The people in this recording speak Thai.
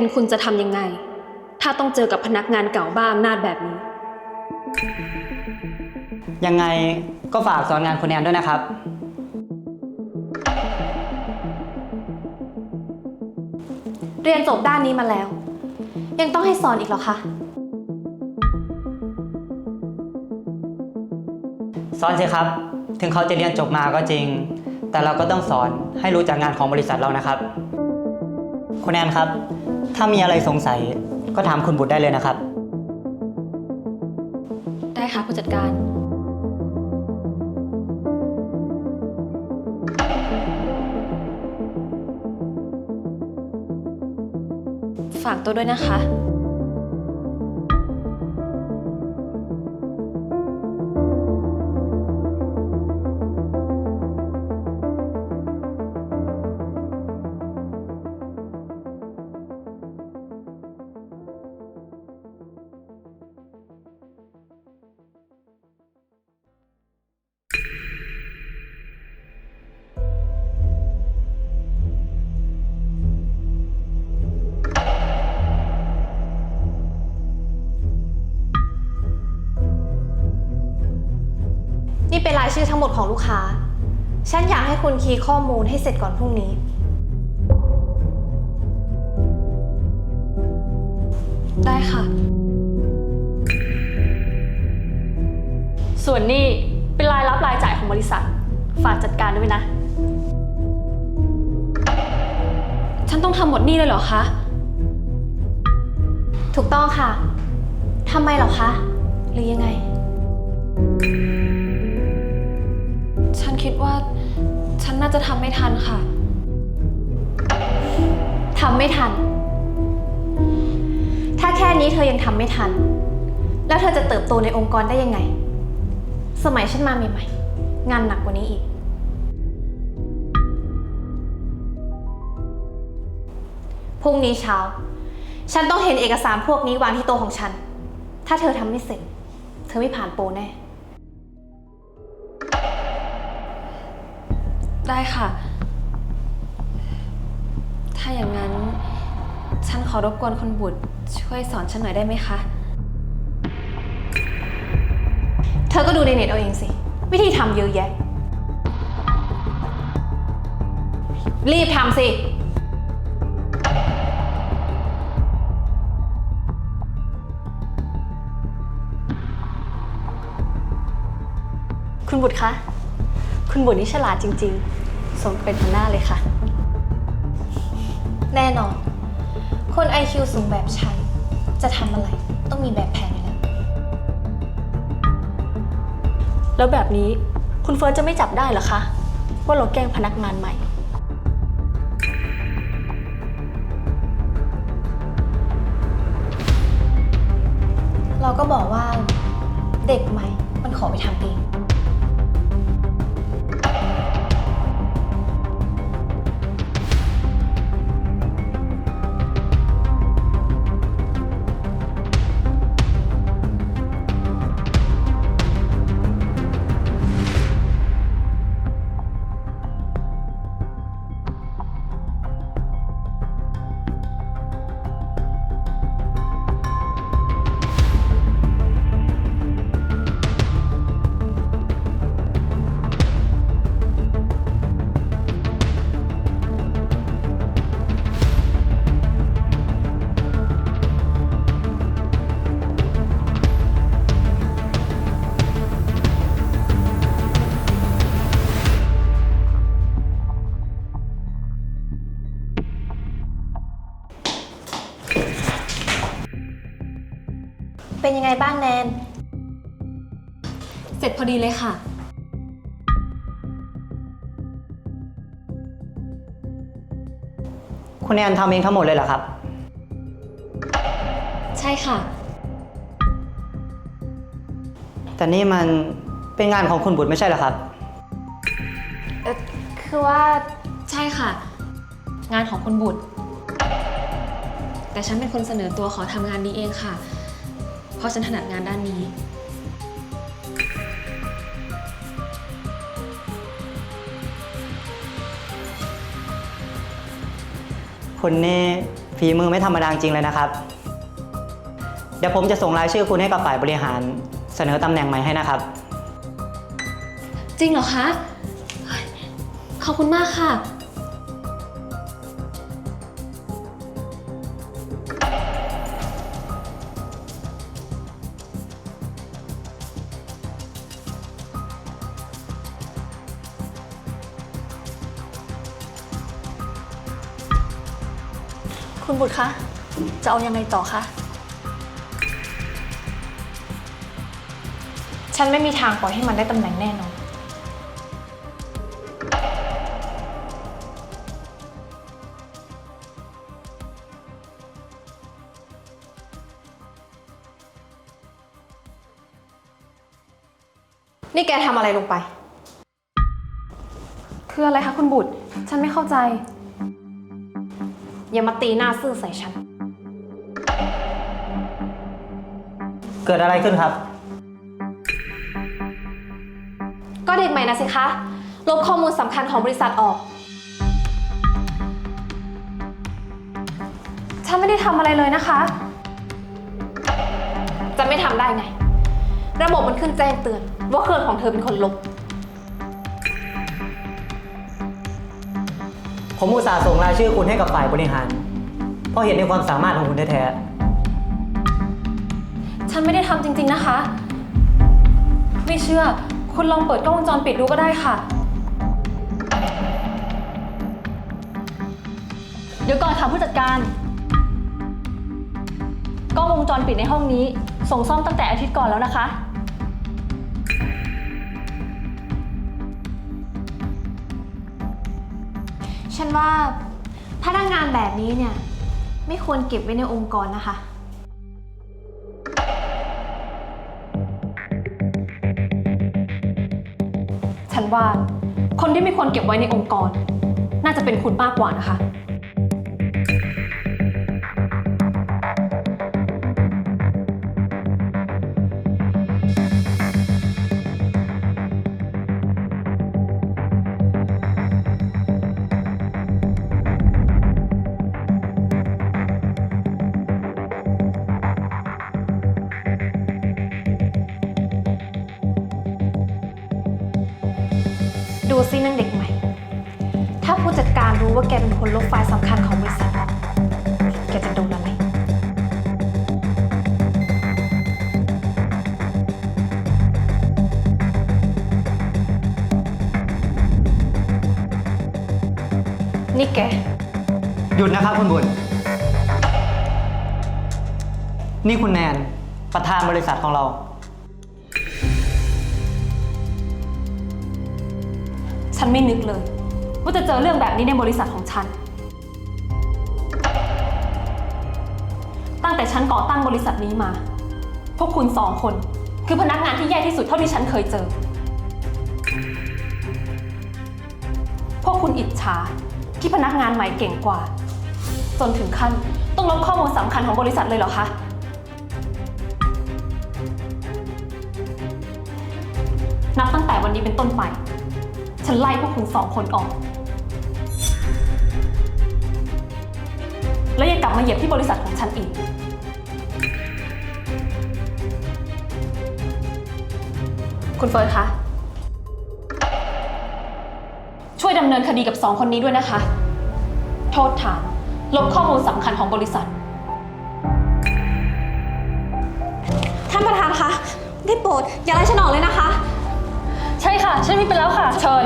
เป็นคุณจะทำยังไง ถ้าต้องเจอกับพนักงานเก่าบ้าอำนาจแบบนี้ ยังไงก็ฝากสอนงานคุณแอนด้วยนะครับ เรียนจบด้านนี้มาแล้ว ยังต้องให้สอนอีกเหรอคะ สอนสิครับ ถึงเขาจะเรียนจบมาก็จริง แต่เราก็ต้องสอนให้รู้จักงานของบริษัทเรานะครับ คุณแอนครับ ถ้ามีอะไรสงสัยก็ถามคุณบุตรได้เลยนะครับ ได้ค่ะผู้จัดการ ฝากตัวด้วยนะคะ ชื่อทั้งหมดของลูกค้า ฉันอยากให้คุณคีย์ข้อมูลให้เสร็จก่อนพรุ่งนี้ ได้ค่ะ ส่วนนี้เป็นรายรับรายจ่ายของบริษัท ฝากจัดการด้วยนะ ฉันต้องทำหมดนี่เลยเหรอคะ ถูกต้องค่ะ ทำไมเหรอคะ หรือยังไง ฉันคิดว่า ฉันน่าจะทำไม่ทันค่ะ ทำไม่ทัน ถ้าแค่นี้เธอยังทำไม่ทัน แล้วเธอจะเติบโตในองค์กรได้ยังไง สมัยฉันมาใหม่ๆงานหนักกว่านี้อีก พรุ่งนี้เช้า ฉันต้องเห็นเอกสารพวกนี้วางที่โต๊ะของฉัน ถ้าเธอทำไม่เสร็จ เธอไม่ผ่านโปรแน่ ได้ค่ะ ถ้าอย่างนั้น ฉันขอรบกวนคุณบุตร ช่วยสอนฉันหน่อยได้ไหมคะ เธอก็ดูในเน็ตเอาเองสิ วิธีทำเยอะแยะ รีบทำสิ คุณบุตรคะ คุณบุตรนี่ฉลาดจริง ๆ สมเป็นหัวหน้าเลยค่ะ แน่นอน คน IQ สูงแบบฉันจะทำอะไรต้องมีแบบแผนอยู่แล้ว แล้วแบบนี้คุณเฟิร์สจะไม่จับได้เหรอคะ ว่าเราแกล้งพนักงานใหม่ เราก็บอกว่าเด็กใหม่มันขอไปทำเอง เป็นยังไงบ้างแนน เสร็จพอดีเลยค่ะ คุณแอนทำเองทั้งหมดเลยเหรอครับ ใช่ค่ะ แต่นี่มันเป็นงานของคุณบุตรไม่ใช่เหรอครับ เอ่อคือว่าใช่ค่ะ งานของคุณบุตร แต่ฉันเป็นคนเสนอตัวขอทำงานนี้เองค่ะ เพราะฉันถนัดงานด้านนี้ คุณนี่ฝีมือไม่ธรรมดาจริงเลยนะครับ เดี๋ยวผมจะส่งรายชื่อคุณให้กับฝ่ายบริหาร เสนอตำแหน่งใหม่ให้นะครับ จริงเหรอคะเฮ้ยขอบคุณมากค่ะ คุณบุตรคะ จะเอายังไงต่อคะ ฉันไม่มีทางปล่อยให้มันได้ตำแหน่งแน่นอน นี่แกทำอะไรลงไป คืออะไรคะคุณบุตร ฉันไม่เข้าใจ อย่ามาตีหน้าซื่อใส่ฉัน เกิดอะไรขึ้นครับ ก็เด็กใหม่นะสิคะ ลบข้อมูลสำคัญของบริษัทออก ฉันไม่ได้ทำอะไรเลยนะคะ จะไม่ทำได้ไง ระบบมันขึ้นแจ้งเตือน ว่าเครื่องของเธอเป็นคนลบ ผมอุตส่าห์ส่งรายชื่อคุณให้กับฝ่ายบริหาร เพราะเห็นในความสามารถของคุณแท้ฉันไม่ได้ทำจริง ๆนะคะ ไม่เชื่อ คุณลองเปิดกล้องวงจรปิดดูก็ได้ค่ะ เดี๋ยวก่อนค่ะผู้จัดการ กล้องวงจรปิดในห้องนี้ ส่งซ่อมตั้งแต่อาทิตย์ก่อนแล้วนะคะ ฉันว่าพนักงานแบบนี้เนี่ย ไม่ควรเก็บไว้ในองค์กรนะคะ ฉันว่าคนที่ไม่ควรเก็บไว้ในองค์กร น่าจะเป็นคุณมากกว่านะคะ ซินางเด็กใหม่ ถ้าผู้จัดการรู้ว่าแกเป็นคนลบไฟล์สำคัญของบริษัทแกจะโดนอะไร นี่แก หยุดนะครับคุณบุญ นี่คุณแนนประธานบริษัทของเรา ฉันไม่นึกเลย ว่าจะเจอเรื่องแบบนี้ในบริษัทของฉัน ตั้งแต่ฉันก่อตั้งบริษัทนี้มา พวกคุณสองคน คือพนักงานที่แย่ที่สุดเท่าที่ฉันเคยเจอ พวกคุณอิจฉาที่พนักงานใหม่เก่งกว่า จนถึงขั้นต้องลบข้อมูลสำคัญของบริษัทเลยเหรอคะนับตั้งแต่วันนี้เป็นต้นไป ฉันไล่พวกคุณสองคนออก แล้วย่ากลับมาเหยียบที่บริษัทของฉันอีก คุณเฟิร์นคะ ช่วยดำเนินคดีกับสองคนนี้ด้วยนะคะ โทษฐานลบข้อมูลสำคัญของบริษัท ท่านประธานคะ ได้โปรดอย่าไล่ฉันออกเลยนะคะ ใช่ค่ะ ฉันมีไปแล้วค่ะ เชิญ